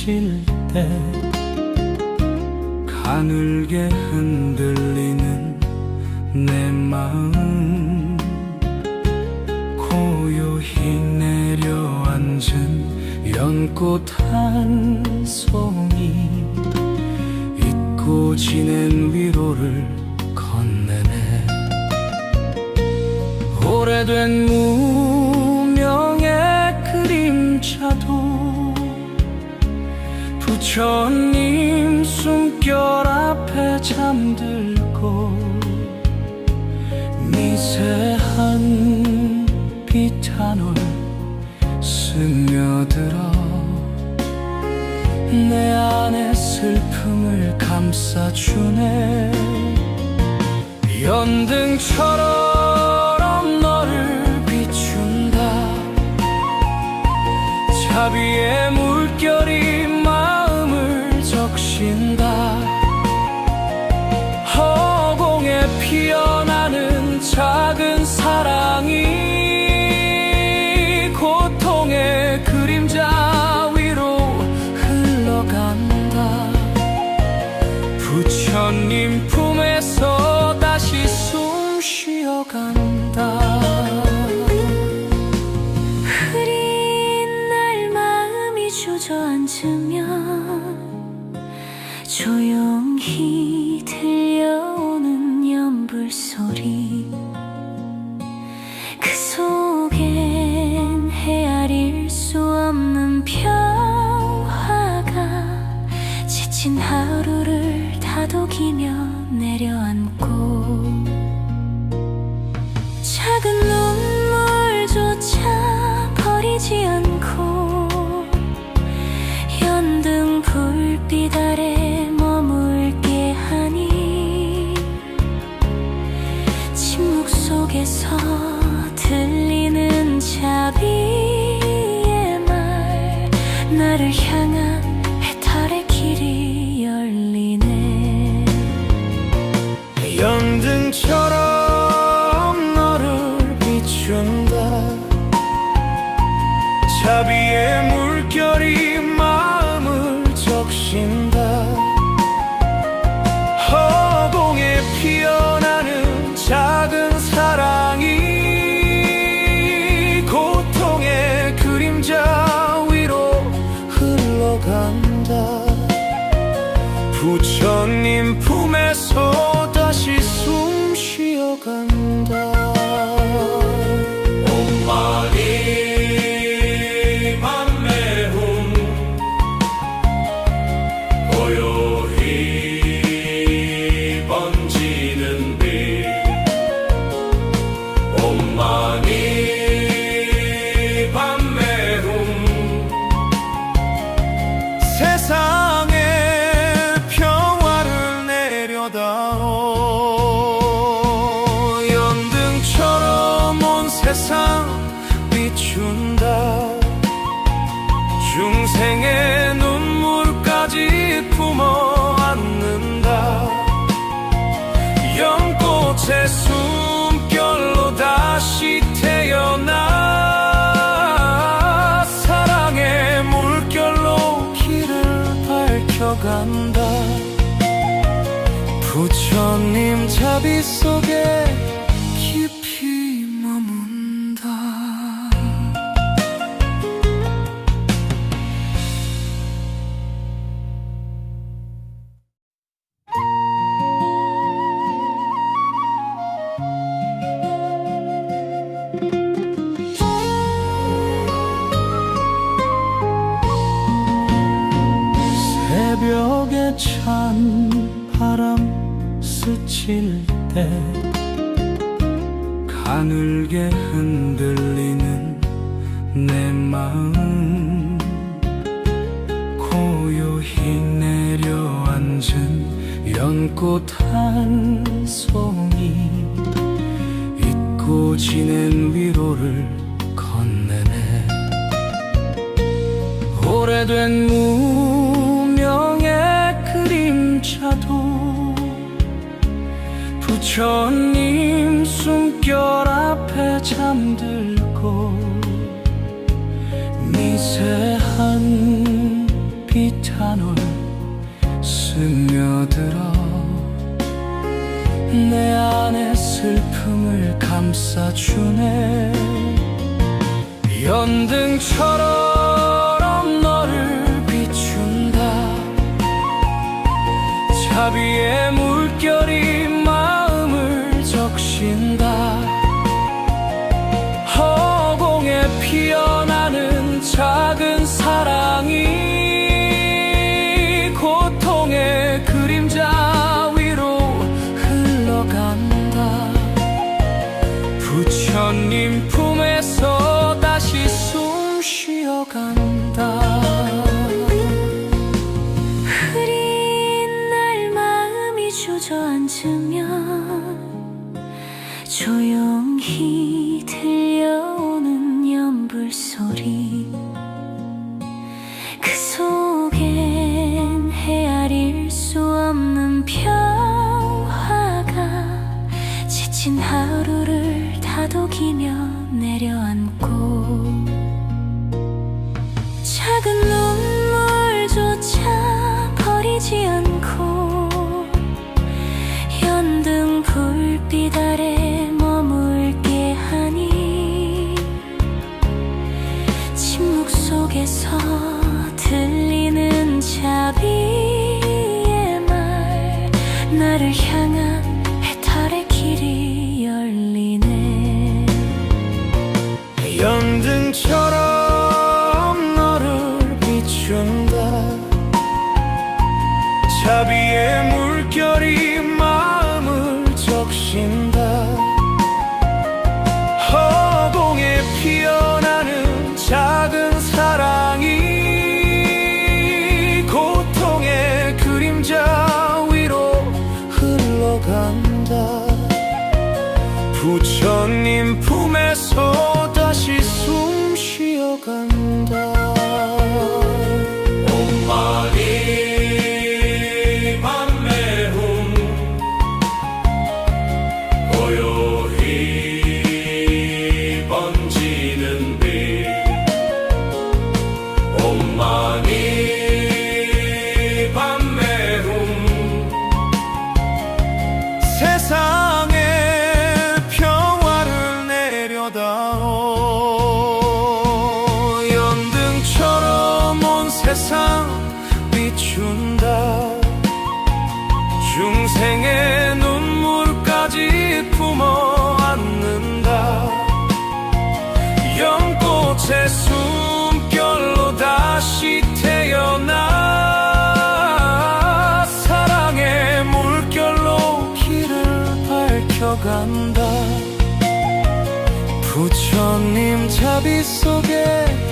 스칠 때 가늘게 흔들리는 내 마음. 고요히 내려앉은 연꽃 한 송이 잊고 지낸 위로를 건네네. 오래된 무명의 그림자도 부처님 숨결 앞에 잠들고 미세한 비탄올 스며들어 내 안의 슬픔을 감싸주네. 연등처럼 너를 비춘다. 자비의 물결이 다독이며 내려앉고 작은 눈물조차 버리지 않고 연등 불빛 아래 머물게 하니 침묵 속에서 들리는 자비의 말 나를 향한 밝혀간다. 부처님 자비 속에 찬 바람 스칠 때 가늘게 흔들리는 내 마음. 고요히 내려앉은 연꽃 한 송이 잊고 지낸 위로를 건네네. 오래된 무 부처님 숨결 앞에 잠들고 미세 비탄올 스며들어 내 안에 슬픔을 감싸주네. 연등처럼 너를 비춘다. 자비의 물결이 주저앉으면 조용히 들려오는 연불 소리. 그 속엔 헤아릴 수 없는 평화가 지친 하루를 다독이며 내려앉고 작은 부처 부처님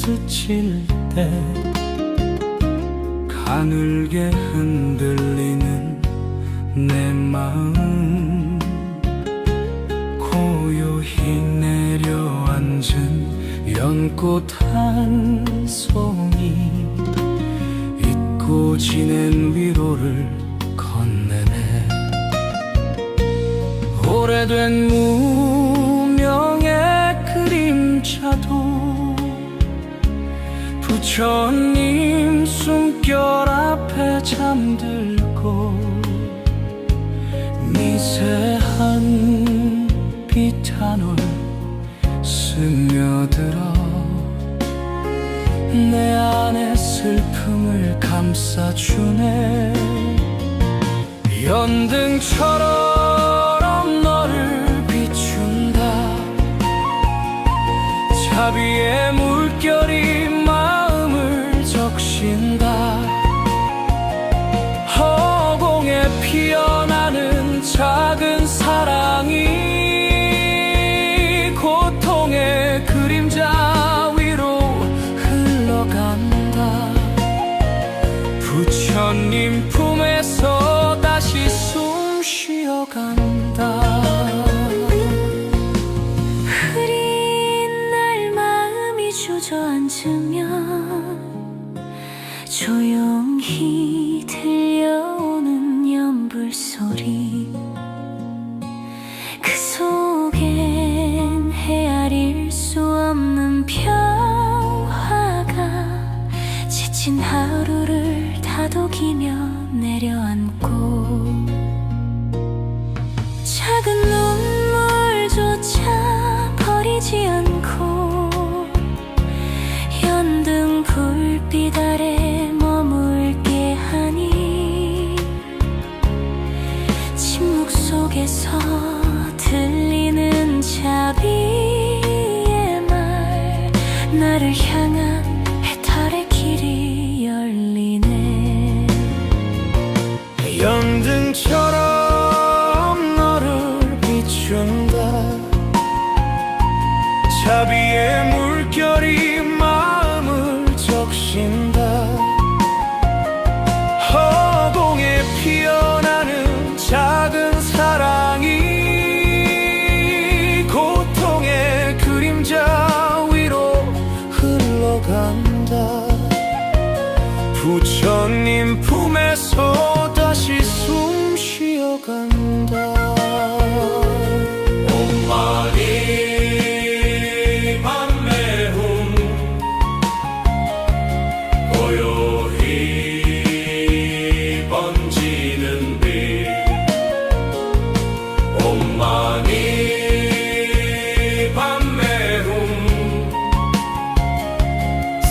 스칠 때 가늘게 흔들리는 내 마음. 고요히 내려앉은 연꽃 한 송이 잊고 지낸 위로를 건네네. 오래된 무명의 그림자도 부처님 숨결 앞에 잠들고 미세한 비탄올 스며들어 내 안에 슬픔을 감싸주네 연등처럼 그 속엔 헤아릴 수 없는 평화가 지친 하루를 다독이며 내려앉 속에서 들리는 자비의 말. 나를 향한 해탈의 길이 열리네. 연등처럼 너를 비춘다. 자비의 물결이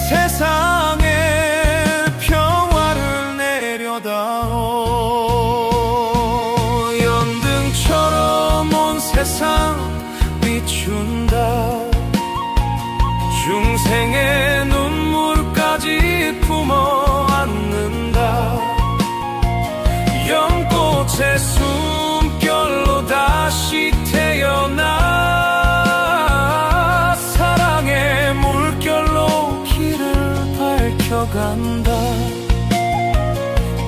세상에 평화를 내려다오. 연등처럼 온 세상 비춘다. 중생의 눈물까지 품어 안는다. 연꽃의 숨결로 다시 태어나 밝혀간다.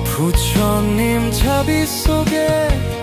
부처님 자비 속에